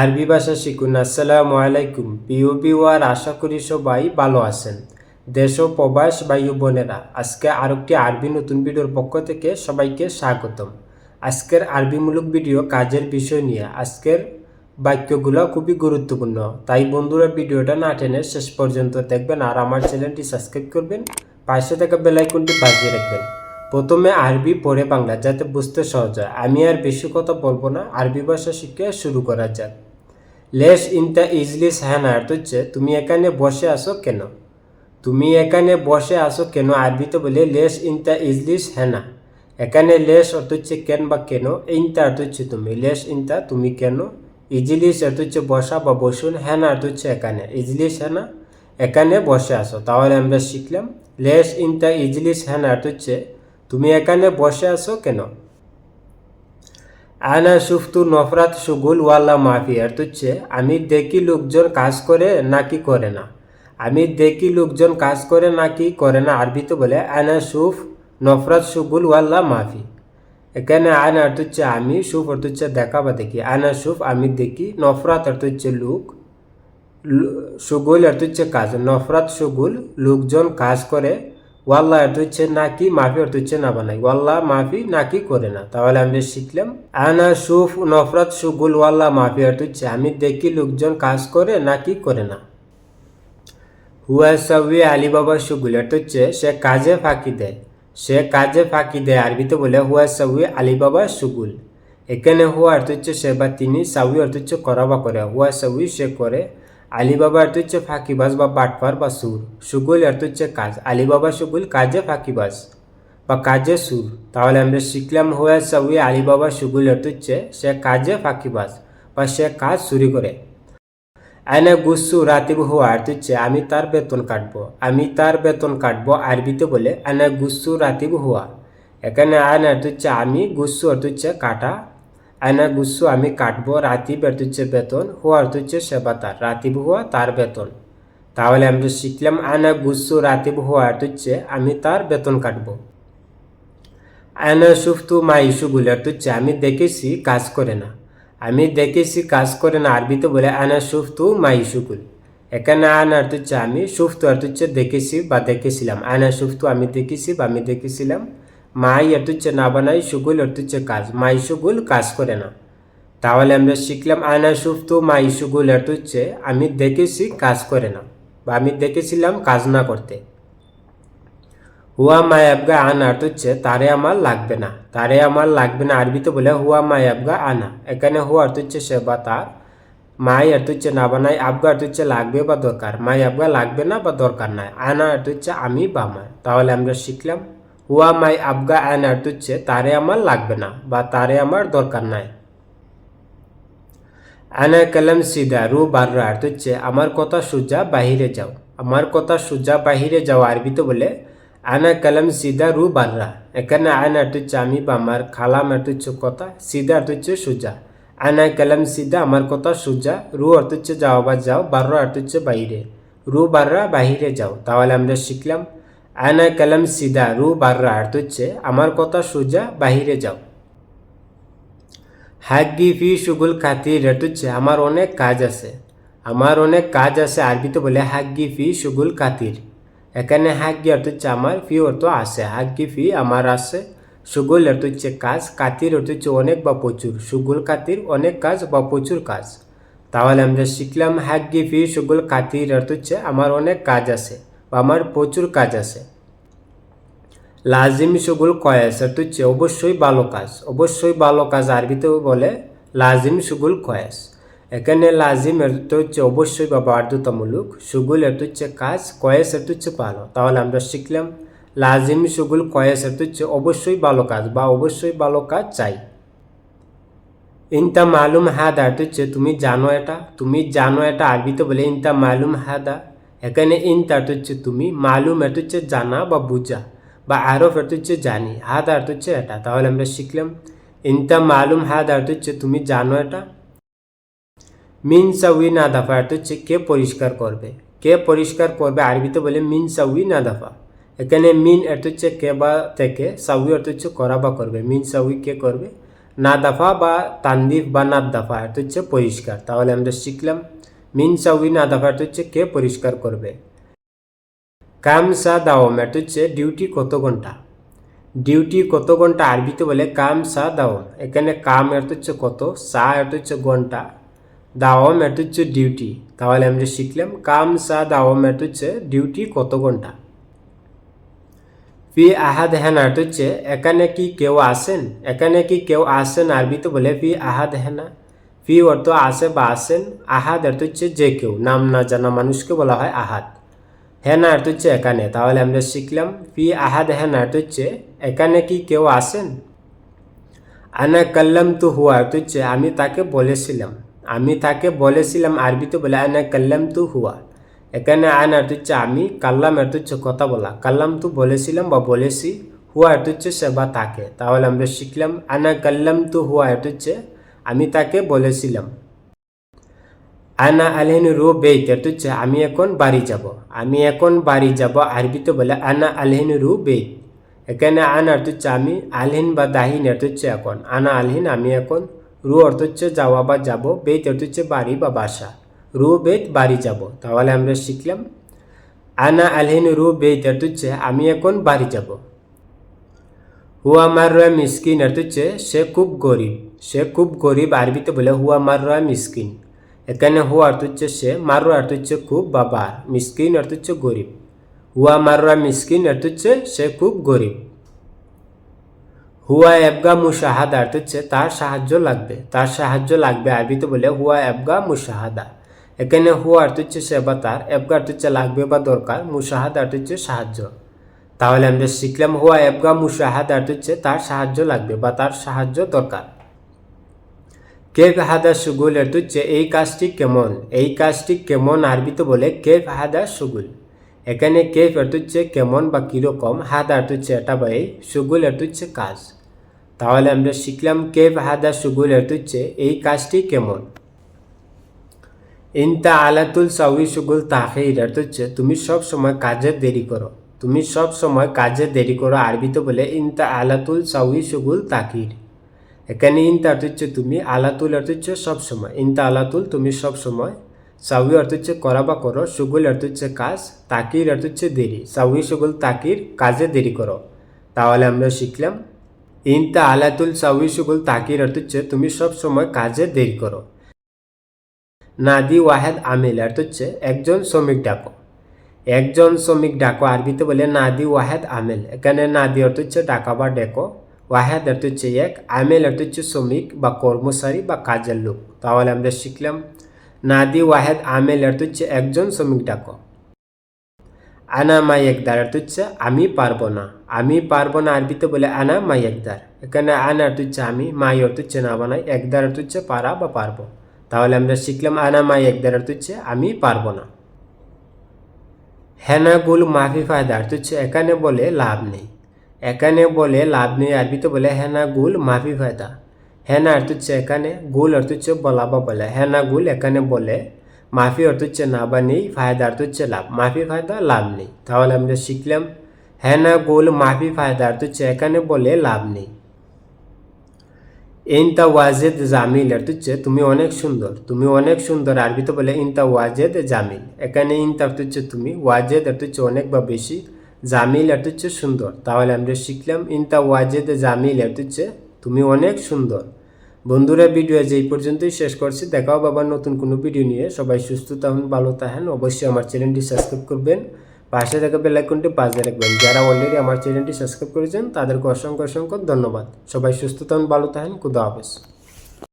আরবি ভাষা শিখুন। আসসালামু আলাইকুম। প্রিয় বিওয়ার আশা করি সবাই ভালো আছেন। দেশ ও প্রবাস বায়ু বোনেরা, আজকে আরেকটি আরবি নতুন ভিডিওর পক্ষ থেকে সবাইকে স্বাগতম। আজকের আরবিমূলক ভিডিও কাজের বিষয় নিয়ে। আজকের বাক্যগুলো খুবই গুরুত্বপূর্ণ। তাই বন্ধুরা ভিডিওটা না টেনে শেষ পর্যন্ত দেখবেন আর আমার চ্যানেলটি সাবস্ক্রাইব করবেন। পাশে থাকা বেলাইকনটি বাজিয়ে রাখবেন। প্রথমে আরবি, পরে বাংলা, যাতে বুঝতে সহজ হয়। আমি আর বেশি কথা বলব না। আরবি ভাষা শিখে শুরু করা যাক। লেশ ইনটা ইজলিস হ্যাঁ অর্থ হচ্ছে তুমি এখানে বসে আসো কেন? তুমি এখানে বসে আসো কেন? আরবিতে বলে লেশ ইনটা ইজলিস হ্যানা। এখানে লেশ অর্থ হচ্ছে কেন বা কেন? ইনটা অর্থ হচ্ছে তুমি। লেশ ইনটা তুমি কেন? ইজলিস অর্থ হচ্ছে বসা বা বসুন হ্যানা অর্থ হচ্ছে এখানে। ইজলিস হ্যানা, এখানে বসে আসো তাহলে আমরা শিখলাম লেশ ইনটা ইজলিস হ্যানা অর্থ হচ্ছে তুমি এখানে বসে আসো কেন? আনা সুফতু নফরাত সুগুল ওয়াল্লা মাফি অর্থ হচ্ছে, আমি দেখি লোকজন কাজ করে নাকি করে না। আমি দেখি লোকজন কাজ করে নাকি করে না, আরবিতে বলে আনা সুফ নফরাত সুগুল ওয়াল্লা মাফি। এখানে আনা অর্থ হচ্ছে আমি, সুফ অর্থ হচ্ছে দেখা বা দেখি। আনা সুফ আমি দেখি, নফরাত অর্থ হচ্ছে লোক সুগুল অর্থ হচ্ছে কাজ। নফরাত সুগুল লোকজন কাজ করে ওয়াল্লাহ অর্থ হচ্ছে নাকি মাফি অর্থ হচ্ছে না বানাই। ওয়াল্লাহ, মাফি নাকি করে না। তাহলে আমি শিখলাম। আনা সুফ নফরাত সুগুল, ওয়াল্লাহ, মাফি অর্থ হচ্ছে আমি দেখি লোকজন কাজ করে নাকি করে না। হুয়া সাউি আলী বাবা সুগুল অর্থ হচ্ছে সে কাজে ফাঁকি দেয়। সে কাজে ফাঁকি দেয়, আরবিতে বলে হুয়া সাউি আলী সুগুল। এখানে হুয়া অর্থ হচ্ছে সে বা তিনি সাউি অর্থ হচ্ছে করা বা করে। হুয়া সাউি সে করে। আলিবাবা অর্থ হচ্ছে ফাঁকিবাজ বা বাটপার বা সুর। সুগুল আর হচ্ছে কাজ। আলিবাবা, সুগুল কাজে ফাঁকিবাজ বা কাজে সুর। তাহলে আমরা শিখলাম হয়ে সবই আলিবাবা, সুগুল অর্থ হচ্ছে সে কাজে ফাঁকিবাজ বা সে কাজ চুরি করে। আয়না গুসু রাতিব হুয়া আর তুচ্ছে আমি তার বেতন কাটবো। আমি তার বেতন কাটবো আরবিতে বলে আয়না গুসু রাতিব হুয়া। এখানে আয়না হচ্ছে আমি গুসু অর্থ হচ্ছে কাটা আয়না গুসু আমি কাটবো রাতিব হচ্ছে বেতন, হুয়া অর্থ হচ্ছে সেবা তার রাতিব হুয়া তার বেতন। তাহলে আমরা শিখলাম আয়না গুসু রাতিব হুয়া অর্থ হচ্ছে আমি তার বেতন কাটবো। আয়না সুফ সুফতু মা ইস্যুগুলো অর্থ হচ্ছে আমি দেখেছি কাজ করে না। আমি দেখেছি কাজ করে না, আরবিতে বলে আনা সুফতু মা ইস্যুগুল এখানে আনা অর্থ হচ্ছে আমি সুফ সুফতু অর্থ হচ্ছে দেখেছি বা দেখেছিলাম। আনা সুফতু আমি দেখেছি বা আমি দেখেছিলাম। মাই অর্থ হচ্ছে না বানাই, সুগুল অর্থ হচ্ছে কাজ। মাই সুগুল কাজ করে না। তাহলে আমরা শিখলাম আনা সুফতু মা সুগুল অর্থ হচ্ছে আমি দেখেছি কাজ করে না বা আমি দেখেছিলাম কাজ না করতে। হুয়া মায়াবগা আনা অর্থ হচ্ছে তারে আমার লাগবে না। তারে আমার লাগবে না, আরবিতে বলে হুয়া মায়াবগা আনা। এখানে হুয়া অর্থ হচ্ছে সে বা তার। মাই অর্থ হচ্ছে না বানাই, আবগা অর্থ হচ্ছে লাগবে বা দরকার। মাই আবগা লাগবে না বা দরকার নাই। আনা অর্থ হচ্ছে আমি বা আমার তাহলে আমরা শিখলাম হুয়া মাই আবগা আনা অর্থ হচ্ছে তারে আমার লাগবে না, বা তারে আমার দরকার নাই। আনা কলম সিদা, রু বাররা অর্থ হচ্ছে আমার কথা সোজা বাহিরে যাও। আমার কথা সোজা বাহিরে যাও, আরবিতে বলে, আনা কলম সিদা, রু বাররা। এখানে অর্থ হচ্ছে আমি বা আমার খালাম হচ্ছে কথা, সিদা হচ্ছে সোজা। আনা কলম সিদা, আমার কথা সোজা, রু অর্থ হচ্ছে যাও বা যাও, বাররা অর্থ হচ্ছে বাইরে রু বাররা বাহিরে যাও, তাহলে আমরা শিখলাম। আনা কলম সিদা রু বাররা অর্থ হচ্ছে আমার কথা সোজা বাহিরে যাও। হাগ্গি ফি সুগুল খাতির অর্থ হচ্ছে আমার অনেক কাজ আছে। আমার অনেক কাজ আছে আরবিতে বলে, হাগ্গি ফি সুগুল খাতির। এখানে হাগ্গি অর্থ হচ্ছে আমার ফি অর্থ আছে। হাগ্গি ফি আমার আছে। সুগুল অর্থ হচ্ছে কাজ কাতির অর্থ হচ্ছে অনেক বা প্রচুর। সুগুল কাতির অনেক কাজ বা প্রচুর কাজ। তাহলে আমরা শিখলাম, হাগ্গি ফি সুগুল কাতির অর্থ হচ্ছে আমার অনেক কাজ আছে। আমার প্রচুর কাজ আছে। লাজিম সুগুল কয়াস অর্থ হচ্ছে অবশ্যই ভালো কাজ, অবশ্যই ভালো কাজ আরবিতেও বলে লাজিম সুগুল কয়াস এখানে লাজিম অর্থ হচ্ছে অবশ্যই বা বাধ্যতামূলক সুগুল অর্থ হচ্ছে কাজ কয়েস অর্থ হচ্ছে ভালো। তাহলে আমরা শিখলাম, লাজিম সুগুল কয়েস অর্থ হচ্ছে অবশ্যই ভালো কাজ বা অবশ্যই ভালো কাজ চাই। ইনতা মালুম হাদা হচ্ছে তুমি জানো এটা, তুমি জানো এটা আরবিতে বলে ইনতা মালুম হাদা। এখানে ইনতা অর্থ হচ্ছে তুমি, মালুম অর্থ হচ্ছে জানা বা বুঝা, বা আরফ অর্থ হচ্ছে জানি, হাদা অর্থ হচ্ছে এটা। তাহলে আমরা শিখলাম ইনতা মালুম, হাদা অর্থ হচ্ছে তুমি জানো এটা। মিন সাউই না দাফা অর্থ হচ্ছে কে পরিষ্কার করবে। কে পরিষ্কার করবে আরবিতে বলে মিন সাউই না দাফা। এখানে মিন অর্থ হচ্ছে কে বা থেকে সাউই অর্থ হচ্ছে করা বা করবে। মিন সাউই কে করবে? না দাফা বা তান্দিফ বা নাদ দাফা এটা হচ্ছে পরিষ্কার। তাহলে আমরা শিখলাম মিন না দাফা হচ্ছে কে পরিষ্কার করবে? কাম সা দাওম ম্যাট হচ্ছে ডিউটি কত ঘণ্টা? ডিউটি কত ঘণ্টা আরবিতে বলে কাম সা দাওম এখানে কাম এটা হচ্ছে কত? সা এটা হচ্ছে ঘণ্টা। দাওম এটা হচ্ছে ডিউটি। তাহলে আমরা শিখলাম কাম সা দাওম এটা হচ্ছে ডিউটি কত ঘণ্টা? ফি আহাদ হেনা এটা হচ্ছে এখানে কি কেউ আসেন? এখানে কি কেউ আসেন আরবিতে বলে ফি আহাদ হেনা ফি অর্থ আসে বা আসেন আহাদ অর্থ হচ্ছে যে কেউ, নাম না জানা মানুষকে বলা হয় আহাদ। হেনা অর্থ হচ্ছে এখানে তাহলে আমরা শিখলাম, ফি আহাদ হেনা অর্থ হচ্ছে এখানে কি কেউ আসেন আনা কাল্লাম তু হুয়া অর্থ হচ্ছে আমি তাকে বলেছিলাম। আমি তাকে বলেছিলাম আরবিতে বলে, আনা কাল্লাম তু হুয়া। এখানে আন অর্থ হচ্ছে আমি কাল্লাম অর্থ হচ্ছে কথা বলা। কাল্লাম তু বলেছিলাম বা বলেছি, হুয়া অর্থ হচ্ছে সে বা তাকে। তাহলে আমরা শিখলাম, আনা কাল্লাম তু হুয়া অর্থ হচ্ছে আমি তাকে বলেছিলাম, আনা আলহিন রু বেইত হচ্ছে আমি এখন বাড়ি যাব। আমি এখন বাড়ি যাব আরবিতে বলে, আনা আলহিন রু বেইত। এখানে আন অর্থ হচ্ছে আমি আলহিন বা দাহিন অর্থ হচ্ছে এখন। আনা আলহিন আমি এখন রু অর্থ হচ্ছে যাওয়া বা যাব বেইত অর্থ হচ্ছে বাড়ি বা বাসা। রু বেইত, বাড়ি যাব। তাহলে আমরা শিখলাম, আনা আলহিন রু বেইত অর্থ আমি এখন বাড়ি যাব। হুয়া মাররা মিসকিন অর্থ হচ্ছে সে খুব গরিব, সে খুব গরিব আরবিতে বলে হুয়া মাররা মিসকিন। এখানে হুয়া অর্থ হচ্ছে সে মাররা অর্থ হচ্ছে খুব বাবার, মিসকিন অর্থ হচ্ছে গরিব। হুয়া মাররা মিসকিন অর্থ হচ্ছে সে খুব গরিব। হুয়া এবগা মুশাহাদা অর্থ হচ্ছে তার সাহায্য লাগবে, তার সাহায্য লাগবে আরবিতে বলে হুয়া এবগা মুশাহাদা। এখানে হুয়া অর্থ হচ্ছে সে বা তার এবগা অর্থ হচ্ছে লাগবে বা দরকার, মুশাহাদা অর্থ হচ্ছে সাহায্য। তাহলে আমরা শিখলাম হুয়া এবগা মুশাহাদা অর্থ হচ্ছে তার সাহায্য লাগবে বা তার সাহায্য দরকার। কেফ হাদা সুগুল অর্থ হচ্ছে এই কাজটি কেমন? এই কাজটি কেমন আরবিতে বলে কেফ হাদা সুগুল এখানে কেফ অর্থ হচ্ছে কেমন বা কীরকম, হাদা হচ্ছে এটা বা এই সুগুল অর্থ হচ্ছে কাজ। তাহলে আমরা শিখলাম কেফ হাদা সুগুল অর্থ হচ্ছে এই কাজটি কেমন? ইনতা আলাতুল সাউই সুগুল তাহির অর্থ হচ্ছে তুমি সব সময় কাজে দেরি করো। তুমি সব সময় কাজে দেরি করো, আরবিতে বলে, ইনতা আলাতুল সাউই সুগুল তাকির। এখানে ইনতা অর্থ হচ্ছে তুমি, আলাতুল অর্থ হচ্ছে সব সময়। ইনতা আলাতুল তুমি সব সময়। সাউই অর্থ হচ্ছে করা বা করো, সুগুল অর্থ হচ্ছে কাজ, তাকির অর্থ হচ্ছে দেরি। সাউই, সুগুল, তাকির, কাজে দেরি করো। তাহলে আমরা শিখলাম, ইনতা আলাতুল সাউই, সুগুল, তাকির অর্থ হচ্ছে তুমি সব সময় কাজে দেরি করো। নাদি ওয়াহেদ আমিল অর্থ হচ্ছে একজন শ্রমিক ডাকো একজন শ্রমিক ডাকো আরবিতে বলে, নাদি ওয়াহেদ আমেল। এখানে নাদি অর্থ হচ্ছে ডাকা বা ডেকো। ওয়াহেদ অর্থ হচ্ছে এক, আমেল অর্থ হচ্ছে শ্রমিক বা কর্মচারী বা কাজের লোক। তাহলে আমরা শিখলাম, নাদি ওয়াহেদ আমেল অর্থ হচ্ছে একজন শ্রমিক ডাকো। আনা মাই একদার অর্থ হচ্ছে, আমি পারব না। আমি পারব না আরবিতে বলে, আনা মাই একদার। এখানে আনা অর্থ হচ্ছে, আমি। মাই অর্থ হচ্ছে, না বানাই। একদার অর্থ হচ্ছে, পারা বা পারব। তাহলে আমরা শিখলাম, আনা মাই একদার অর্থ হচ্ছে, আমি পারব না। হেনাগুল মাফি ফায়দা। অর্থ হচ্ছে এখানে বলে লাভ নেই। এখানে বলে লাভ নেই আরবিতে বলে হেনাগুল মাফি ফায়দা। হেনা অর্থ হচ্ছে এখানে গুল অর্থ হচ্ছে বলা বা বলে। হেনাগুল এখানে বলে মাফি অর্থ হচ্ছে না বা নেই, ফায়দা অর্থ হচ্ছে লাভ। মাফি ফায়দা, লাভ নেই। তাহলে আমরা শিখলাম হেনা গুল, মাফি ফায়দা অর্থ হচ্ছে এখানে বলে লাভ নেই। ইনতা ওয়াজেদ জামিল অর্থ হচ্ছে তুমি অনেক সুন্দর, তুমি অনেক সুন্দর। আরবিতে বলে ইনতা ওয়াজেদ জামিল। এখানে ইনতা হচ্ছে তুমি, ওয়াজেদ অর্থ হচ্ছে অনেক বা বেশি। জামিল অর্থ হচ্ছে সুন্দর। তাহলে আমরা শিখলাম ইনতা ওয়াজেদ জামিল অর্থ হচ্ছে তুমি অনেক সুন্দর। বন্ধুরা, ভিডিও আজ এই পর্যন্তই শেষ করছি। দেখাও বাবার নতুন কোনো ভিডিও নিয়ে। সবাই সুস্থ থাকুন, ভালো থাকেন। অবশ্যই আমার চ্যানেলটি সাবস্ক্রাইব করবেন। পাশে থাকা বেল আইকনটি বাজে রাখবেন। যারা অলরেডি আমার চ্যানেলটি সাবস্ক্রাইব করেছেন, তাদেরকে অসংখ্য অসংখ্য ধন্যবাদ। সবাই সুস্থ থাকুন, ভালো থাকেন, খুদা হাফেজ।